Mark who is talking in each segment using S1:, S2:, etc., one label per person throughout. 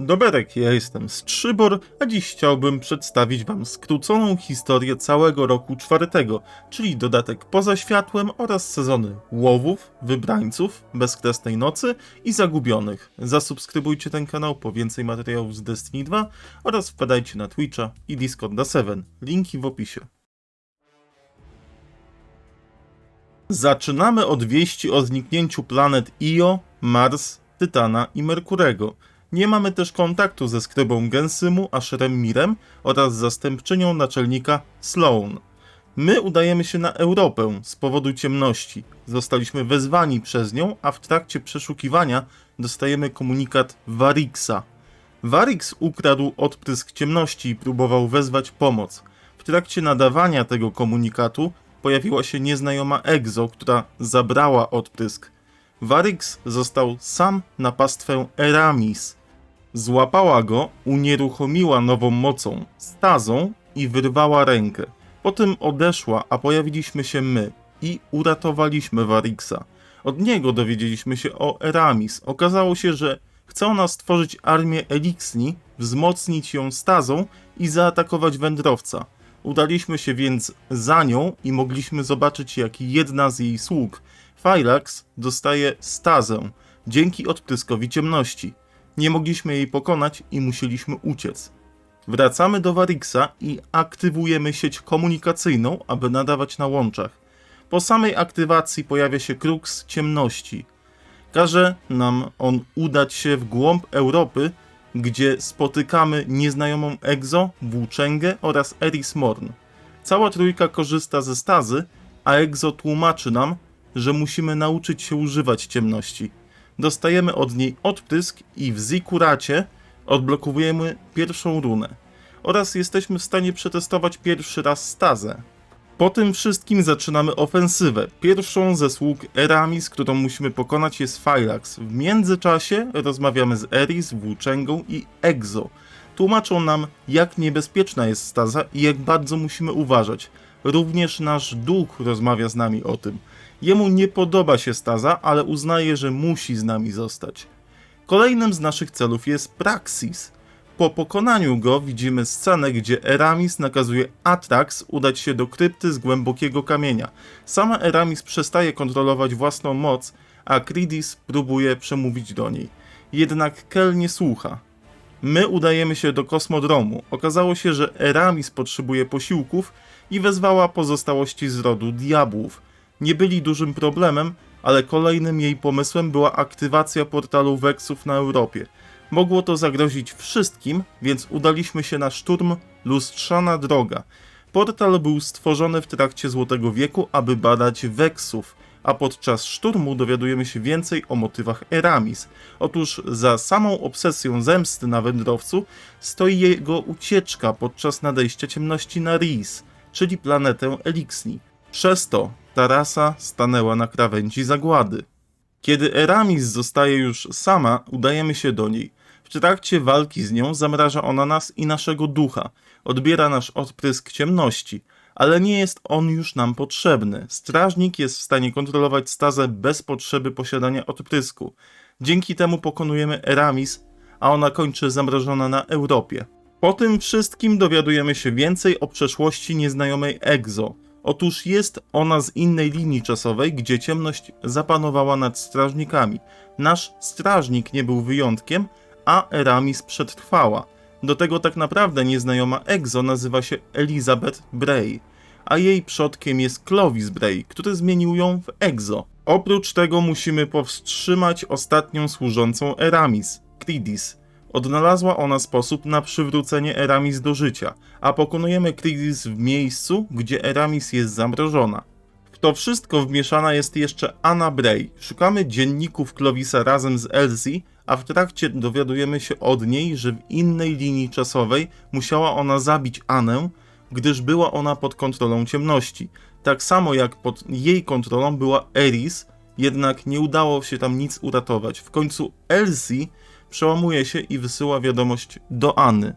S1: Doberek, ja jestem Strzybor, a dziś chciałbym przedstawić Wam skróconą historię całego roku czwartego, czyli dodatek Poza Światłem oraz sezony Łowów, Wybrańców, Bezkresnej Nocy i Zagubionych. Zasubskrybujcie ten kanał po więcej materiałów z Destiny 2 oraz wpadajcie na Twitcha i Discorda 7. Linki w opisie. Zaczynamy od wieści o zniknięciu planet Io, Mars, Tytana i Merkurego. Nie mamy też kontaktu ze skrybą Gensymu, Asherem Mirem oraz zastępczynią naczelnika Sloan. My udajemy się na Europę z powodu ciemności. Zostaliśmy wezwani przez nią, a w trakcie przeszukiwania dostajemy komunikat Varixa. Varix ukradł odprysk ciemności i próbował wezwać pomoc. W trakcie nadawania tego komunikatu pojawiła się nieznajoma Exo, która zabrała odprysk. Varix został sam na pastwę Eramis. Złapała go, unieruchomiła nową mocą, stazą i wyrwała rękę. Potem odeszła, a pojawiliśmy się my i uratowaliśmy Varixa. Od niego dowiedzieliśmy się o Eramis. Okazało się, że chce ona stworzyć armię Elixni, wzmocnić ją stazą i zaatakować wędrowca. Udaliśmy się więc za nią i mogliśmy zobaczyć, jak jedna z jej sług, Filax, dostaje stazę dzięki odpryskowi ciemności. Nie mogliśmy jej pokonać i musieliśmy uciec. Wracamy do Varixa i aktywujemy sieć komunikacyjną, aby nadawać na łączach. Po samej aktywacji pojawia się kruks ciemności. Każe nam on udać się w głąb Europy, gdzie spotykamy nieznajomą Exo, Włóczęgę oraz Eris Morn. Cała trójka korzysta ze stazy, a Exo tłumaczy nam, że musimy nauczyć się używać ciemności. Dostajemy od niej odprysk i w Zikuracie odblokowujemy pierwszą runę. Oraz jesteśmy w stanie przetestować pierwszy raz stazę. Po tym wszystkim zaczynamy ofensywę. Pierwszą ze sług Eramis, którą musimy pokonać jest Filax. W międzyczasie rozmawiamy z Eris, Włóczęgą i Exo. Tłumaczą nam, jak niebezpieczna jest staza i jak bardzo musimy uważać. Również nasz duch rozmawia z nami o tym. Jemu nie podoba się staza, ale uznaje, że musi z nami zostać. Kolejnym z naszych celów jest Praxis. Po pokonaniu go widzimy scenę, gdzie Eramis nakazuje Atrax udać się do krypty z głębokiego kamienia. Sama Eramis przestaje kontrolować własną moc, a Cridis próbuje przemówić do niej. Jednak Kel nie słucha. My udajemy się do kosmodromu. Okazało się, że Eramis potrzebuje posiłków i wezwała pozostałości z rodu diabłów. Nie byli dużym problemem, ale kolejnym jej pomysłem była aktywacja portalu Vexów na Europie. Mogło to zagrozić wszystkim, więc udaliśmy się na szturm Lustrzana Droga. Portal był stworzony w trakcie Złotego Wieku, aby badać Vexów, a podczas szturmu dowiadujemy się więcej o motywach Eramis. Otóż za samą obsesją zemsty na wędrowcu stoi jego ucieczka podczas nadejścia ciemności na Ris, czyli planetę Elixni. Przez to ta rasa stanęła na krawędzi zagłady. Kiedy Eramis zostaje już sama, udajemy się do niej. W trakcie walki z nią zamraża ona nas i naszego ducha, odbiera nasz odprysk ciemności, ale nie jest on już nam potrzebny. Strażnik jest w stanie kontrolować stazę bez potrzeby posiadania odprysku. Dzięki temu pokonujemy Eramis, a ona kończy zamrożona na Europie. Po tym wszystkim dowiadujemy się więcej o przeszłości nieznajomej Exo. Otóż jest ona z innej linii czasowej, gdzie ciemność zapanowała nad strażnikami. Nasz strażnik nie był wyjątkiem, a Eramis przetrwała. Do tego tak naprawdę nieznajoma Exo nazywa się Elizabeth Bray, a jej przodkiem jest Clovis Bray, który zmienił ją w Exo. Oprócz tego musimy powstrzymać ostatnią służącą Eramis, Cridis. Odnalazła ona sposób na przywrócenie Eramis do życia, a pokonujemy Cridis w miejscu, gdzie Eramis jest zamrożona. W to wszystko wmieszana jest jeszcze Anna Bray. Szukamy dzienników Clovisa razem z Elsie, a w trakcie dowiadujemy się od niej, że w innej linii czasowej musiała ona zabić Anę, gdyż była ona pod kontrolą ciemności. Tak samo jak pod jej kontrolą była Eris, jednak nie udało się tam nic uratować. W końcu Elsie przełamuje się i wysyła wiadomość do Anny.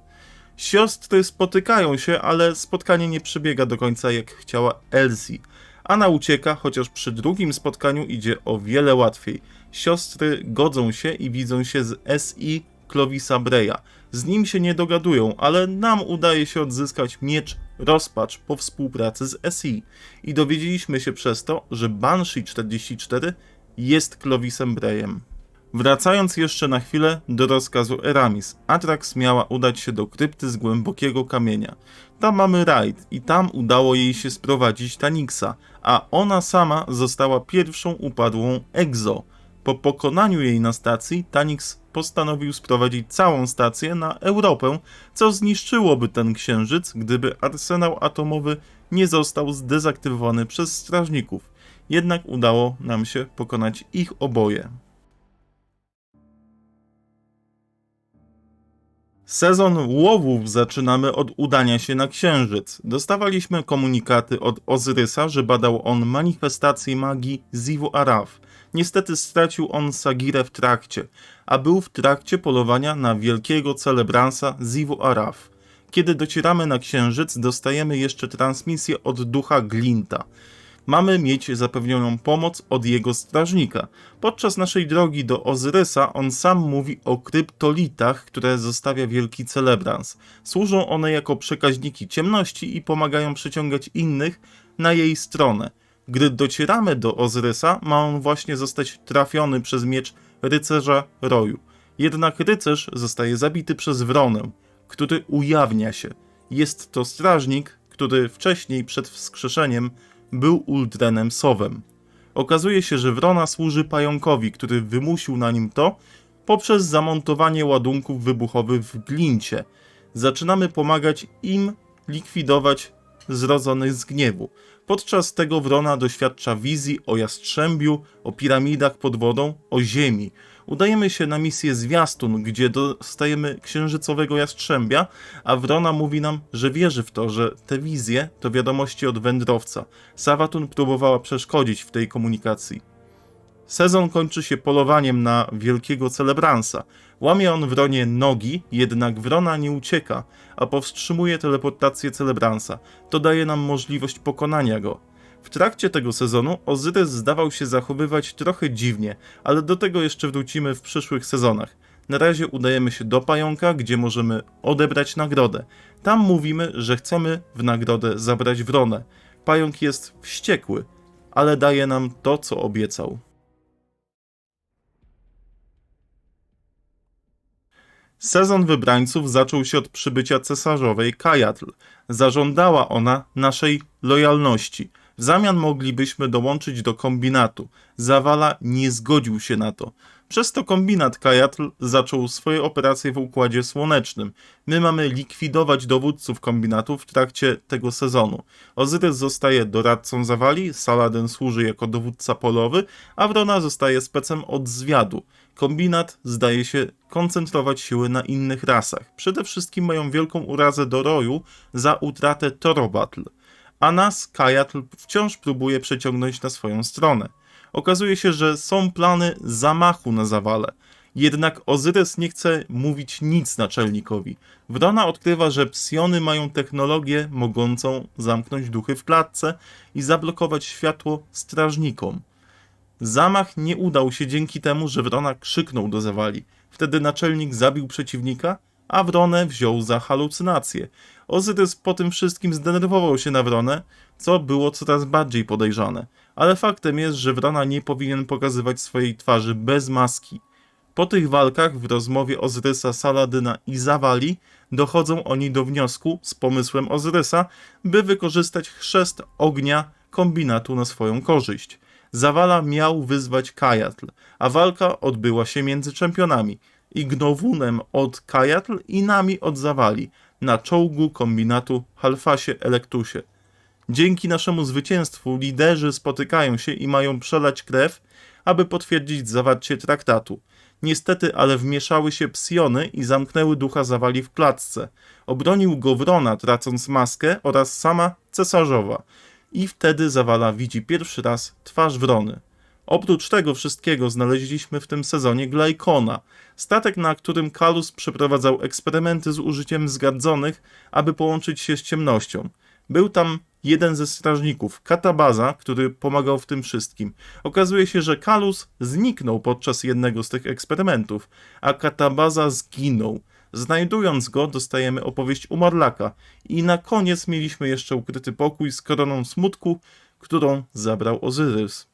S1: Siostry spotykają się, ale spotkanie nie przebiega do końca jak chciała Elsie. Anna ucieka, chociaż przy drugim spotkaniu idzie o wiele łatwiej. Siostry godzą się i widzą się z SI Clovisa Breya. Z nim się nie dogadują, ale nam udaje się odzyskać miecz rozpacz po współpracy z SI. I dowiedzieliśmy się przez to, że Banshee 44 jest Clovisem Breyem. Wracając jeszcze na chwilę do rozkazu Eramis, Atrax miała udać się do krypty z głębokiego kamienia. Tam mamy raid i tam udało jej się sprowadzić Tanixa, a ona sama została pierwszą upadłą Exo. Po pokonaniu jej na stacji, Tanix postanowił sprowadzić całą stację na Europę, co zniszczyłoby ten księżyc, gdyby arsenał atomowy nie został zdezaktywowany przez strażników. Jednak udało nam się pokonać ich oboje. Sezon łowów zaczynamy od udania się na Księżyc. Dostawaliśmy komunikaty od Ozyrysa, że badał on manifestację magii Zivu Araf. Niestety stracił on Sagirę w trakcie, a był w trakcie polowania na wielkiego celebransa Zivu Araf. Kiedy docieramy na Księżyc, dostajemy jeszcze transmisję od ducha Glinta mamy mieć zapewnioną pomoc od jego strażnika. Podczas naszej drogi do Ozyrysa on sam mówi o kryptolitach, które zostawia wielki celebrans. Służą one jako przekaźniki ciemności i pomagają przyciągać innych na jej stronę. Gdy docieramy do Ozyrysa, ma on właśnie zostać trafiony przez miecz rycerza Roju. Jednak rycerz zostaje zabity przez wronę, który ujawnia się. Jest to strażnik, który wcześniej przed wskrzeszeniem był Uldrenem Sowem. Okazuje się, że Wrona służy pająkowi, który wymusił na nim to poprzez zamontowanie ładunków wybuchowych w glincie. Zaczynamy pomagać im likwidować zrodzonych z gniewu. Podczas tego Wrona doświadcza wizji o jastrzębiu, o piramidach pod wodą, o ziemi. Udajemy się na misję Zwiastun, gdzie dostajemy księżycowego jastrzębia, a Wrona mówi nam, że wierzy w to, że te wizje to wiadomości od wędrowca. Sawatun próbowała przeszkodzić w tej komunikacji. Sezon kończy się polowaniem na wielkiego celebransa. Łamie on Wronie nogi, jednak Wrona nie ucieka, a powstrzymuje teleportację celebransa. To daje nam możliwość pokonania go. W trakcie tego sezonu Ozyrys zdawał się zachowywać trochę dziwnie, ale do tego jeszcze wrócimy w przyszłych sezonach. Na razie udajemy się do pająka, gdzie możemy odebrać nagrodę. Tam mówimy, że chcemy w nagrodę zabrać wronę. Pająk jest wściekły, ale daje nam to, co obiecał. Sezon wybrańców zaczął się od przybycia cesarzowej Kajatl. Zażądała ona naszej lojalności – w zamian moglibyśmy dołączyć do kombinatu. Zawala nie zgodził się na to. Przez to kombinat Kajatl zaczął swoje operacje w Układzie Słonecznym. My mamy likwidować dowódców kombinatu w trakcie tego sezonu. Ozyrys zostaje doradcą Zawali, Saladin służy jako dowódca polowy, a Wrona zostaje specem od zwiadu. Kombinat zdaje się koncentrować siły na innych rasach. Przede wszystkim mają wielką urazę do Roju za utratę Torobatl a nas Kajatl wciąż próbuje przeciągnąć na swoją stronę. Okazuje się, że są plany zamachu na zawale. Jednak Ozyrys nie chce mówić nic naczelnikowi. Wrona odkrywa, że psiony mają technologię mogącą zamknąć duchy w klatce i zablokować światło strażnikom. Zamach nie udał się dzięki temu, że Wrona krzyknął do zawali. Wtedy naczelnik zabił przeciwnika, a Wronę wziął za halucynację. Ozyrys po tym wszystkim zdenerwował się na Wronę, co było coraz bardziej podejrzane. Ale faktem jest, że Wrona nie powinien pokazywać swojej twarzy bez maski. Po tych walkach w rozmowie Ozyrysa, Saladyna i Zawali dochodzą oni do wniosku z pomysłem Ozyrysa, by wykorzystać chrzest ognia kombinatu na swoją korzyść. Zawala miał wyzwać Kajatl, a walka odbyła się między czempionami. Ignowunem od Kajatl i nami od Zawali na czołgu kombinatu Halfasie Elektusie. Dzięki naszemu zwycięstwu liderzy spotykają się i mają przelać krew, aby potwierdzić zawarcie traktatu. Niestety, ale wmieszały się psiony i zamknęły ducha Zawali w klatce. Obronił go Wrona, tracąc maskę oraz sama cesarzowa. I wtedy Zawala widzi pierwszy raz twarz Wrony. Oprócz tego wszystkiego znaleźliśmy w tym sezonie Glajkona, statek, na którym Kalus przeprowadzał eksperymenty z użyciem zgadzonych, aby połączyć się z ciemnością. Był tam jeden ze strażników, Katabaza, który pomagał w tym wszystkim. Okazuje się, że Kalus zniknął podczas jednego z tych eksperymentów, a Katabaza zginął. Znajdując go, dostajemy opowieść Umarlaka i na koniec mieliśmy jeszcze ukryty pokój z koroną smutku, którą zabrał Ozyrys.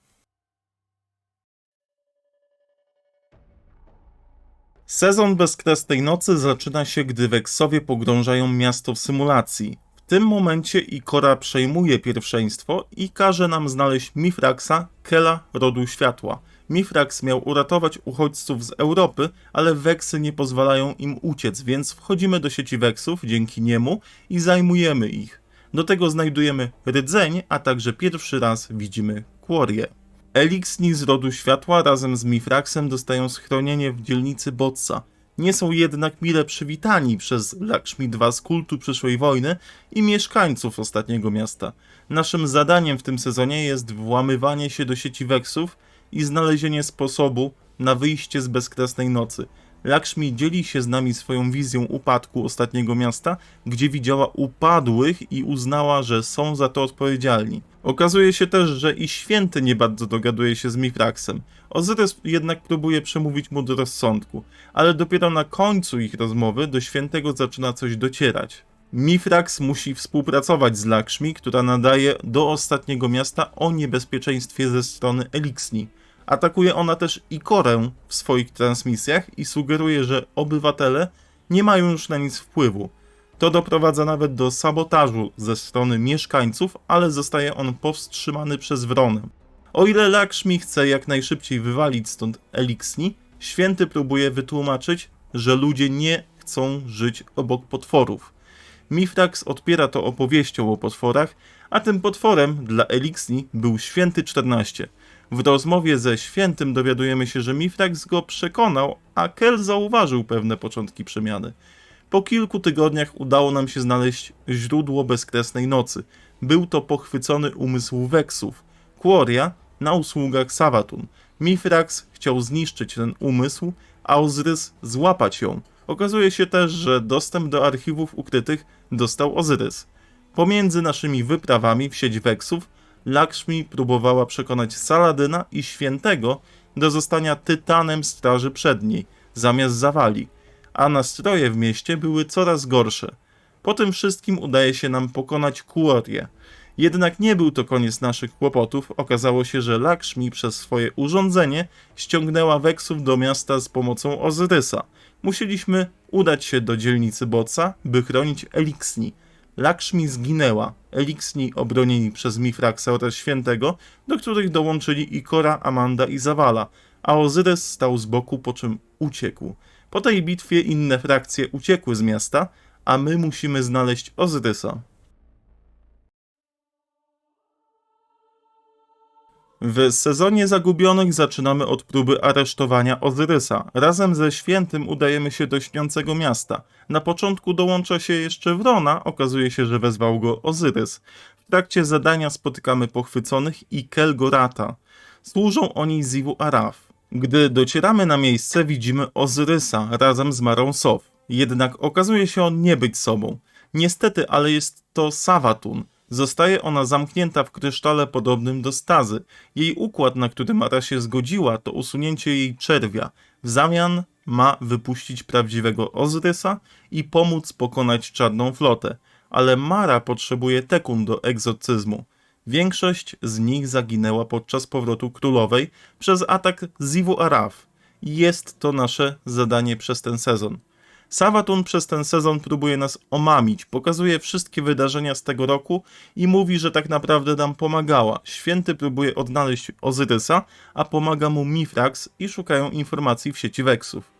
S1: Sezon Bezkresnej Nocy zaczyna się, gdy Weksowie pogrążają miasto w symulacji. W tym momencie Ikora przejmuje pierwszeństwo i każe nam znaleźć Mifraxa, Kela rodu światła. Mifrax miał uratować uchodźców z Europy, ale Weksy nie pozwalają im uciec, więc wchodzimy do sieci Weksów dzięki niemu i zajmujemy ich. Do tego znajdujemy rdzeń, a także pierwszy raz widzimy Quorię. Elixni z rodu światła razem z Mifraxem dostają schronienie w dzielnicy Botsa. Nie są jednak mile przywitani przez Lakshmi z kultu przyszłej wojny i mieszkańców ostatniego miasta. Naszym zadaniem w tym sezonie jest włamywanie się do sieci Weksów i znalezienie sposobu na wyjście z bezkresnej nocy. Lakshmi dzieli się z nami swoją wizją upadku ostatniego miasta, gdzie widziała upadłych i uznała, że są za to odpowiedzialni. Okazuje się też, że i święty nie bardzo dogaduje się z Mifraxem. Ozyrys jednak próbuje przemówić mu do rozsądku, ale dopiero na końcu ich rozmowy do świętego zaczyna coś docierać. Mifrax musi współpracować z Lakshmi, która nadaje do ostatniego miasta o niebezpieczeństwie ze strony Elixni. Atakuje ona też Ikorę w swoich transmisjach i sugeruje, że obywatele nie mają już na nic wpływu. To doprowadza nawet do sabotażu ze strony mieszkańców, ale zostaje on powstrzymany przez Wronę. O ile Lakshmi chce jak najszybciej wywalić stąd Elixni, święty próbuje wytłumaczyć, że ludzie nie chcą żyć obok potworów. Mifrax odpiera to opowieścią o potworach, a tym potworem dla Elixni był Święty 14. W rozmowie ze Świętym dowiadujemy się, że Mifrax go przekonał, a Kel zauważył pewne początki przemiany. Po kilku tygodniach udało nam się znaleźć źródło bezkresnej nocy. Był to pochwycony umysł Weksów. Quoria na usługach Savatun. Mifrax chciał zniszczyć ten umysł, a Ozyrys złapać ją. Okazuje się też, że dostęp do archiwów ukrytych dostał Ozyrys. Pomiędzy naszymi wyprawami w sieć Weksów Lakshmi próbowała przekonać Saladyna i Świętego do zostania tytanem straży przedniej, zamiast zawali, a nastroje w mieście były coraz gorsze. Po tym wszystkim udaje się nam pokonać Kuorię. Jednak nie był to koniec naszych kłopotów. Okazało się, że Lakshmi przez swoje urządzenie ściągnęła Weksów do miasta z pomocą Ozyrysa. Musieliśmy udać się do dzielnicy Boca, by chronić Elixni. Lakshmi zginęła, Elixni obronieni przez Mifraxa oraz Świętego, do których dołączyli Ikora, Amanda i Zawala, a Ozyrys stał z boku, po czym uciekł. Po tej bitwie inne frakcje uciekły z miasta, a my musimy znaleźć Ozyrysa. W sezonie Zagubionych zaczynamy od próby aresztowania Ozyrysa. Razem ze Świętym udajemy się do śniącego miasta. Na początku dołącza się jeszcze Wrona, okazuje się, że wezwał go Ozyrys. W trakcie zadania spotykamy pochwyconych i Kelgorata. Służą oni Zivu Araf. Gdy docieramy na miejsce, widzimy Ozyrysa razem z Marą Sof. Jednak okazuje się on nie być sobą. Niestety, ale jest to Savatun – Zostaje ona zamknięta w krysztale podobnym do stazy. Jej układ, na który Mara się zgodziła, to usunięcie jej czerwia. W zamian ma wypuścić prawdziwego Ozrysa i pomóc pokonać czarną flotę. Ale Mara potrzebuje tekun do egzocyzmu. Większość z nich zaginęła podczas powrotu królowej przez atak Zivu Araf. Jest to nasze zadanie przez ten sezon. Savatun przez ten sezon próbuje nas omamić, pokazuje wszystkie wydarzenia z tego roku i mówi, że tak naprawdę nam pomagała. Święty próbuje odnaleźć Ozyrysa, a pomaga mu Mifrax i szukają informacji w sieci Weksów.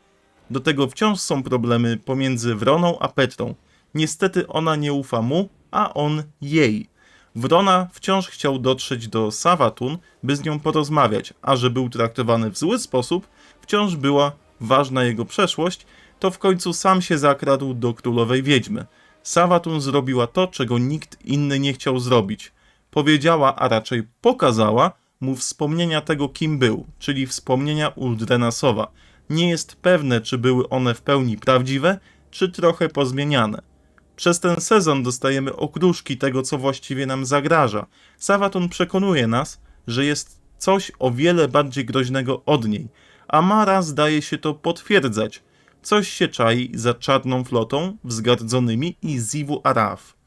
S1: Do tego wciąż są problemy pomiędzy Wroną a Petrą. Niestety ona nie ufa mu, a on jej. Wrona wciąż chciał dotrzeć do Savatun, by z nią porozmawiać, a że był traktowany w zły sposób, wciąż była ważna jego przeszłość to w końcu sam się zakradł do królowej wiedźmy. Savatun zrobiła to, czego nikt inny nie chciał zrobić. Powiedziała, a raczej pokazała mu wspomnienia tego, kim był, czyli wspomnienia Uldrenasowa. Nie jest pewne, czy były one w pełni prawdziwe, czy trochę pozmieniane. Przez ten sezon dostajemy okruszki tego, co właściwie nam zagraża. Savatun przekonuje nas, że jest coś o wiele bardziej groźnego od niej, a Mara zdaje się to potwierdzać. Coś się czai za czarną flotą, wzgardzonymi i Zivu Araf.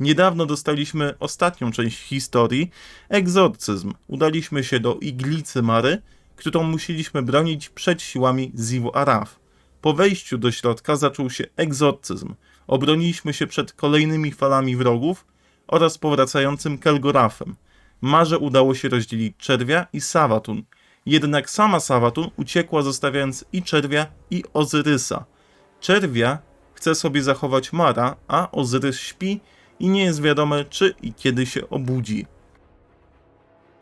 S1: Niedawno dostaliśmy ostatnią część historii, egzorcyzm. Udaliśmy się do iglicy Mary, którą musieliśmy bronić przed siłami Zivu Araf. Po wejściu do środka zaczął się egzorcyzm. Obroniliśmy się przed kolejnymi falami wrogów oraz powracającym Kelgorafem. Marze udało się rozdzielić Czerwia i Savatun. Jednak sama Savatun uciekła zostawiając i Czerwia i Ozyrysa. Czerwia chce sobie zachować Mara, a Ozyrys śpi i nie jest wiadome czy i kiedy się obudzi.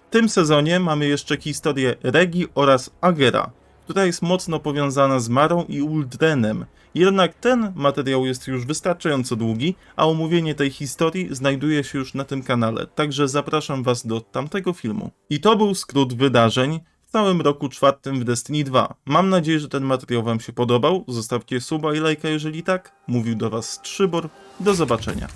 S1: W tym sezonie mamy jeszcze historię Regi oraz Agera, która jest mocno powiązana z Marą i Uldrenem. Jednak ten materiał jest już wystarczająco długi, a omówienie tej historii znajduje się już na tym kanale, także zapraszam Was do tamtego filmu. I to był skrót wydarzeń w całym roku czwartym w Destiny 2. Mam nadzieję, że ten materiał Wam się podobał. Zostawcie suba i lajka, jeżeli tak. Mówił do Was Trzybor. Do zobaczenia.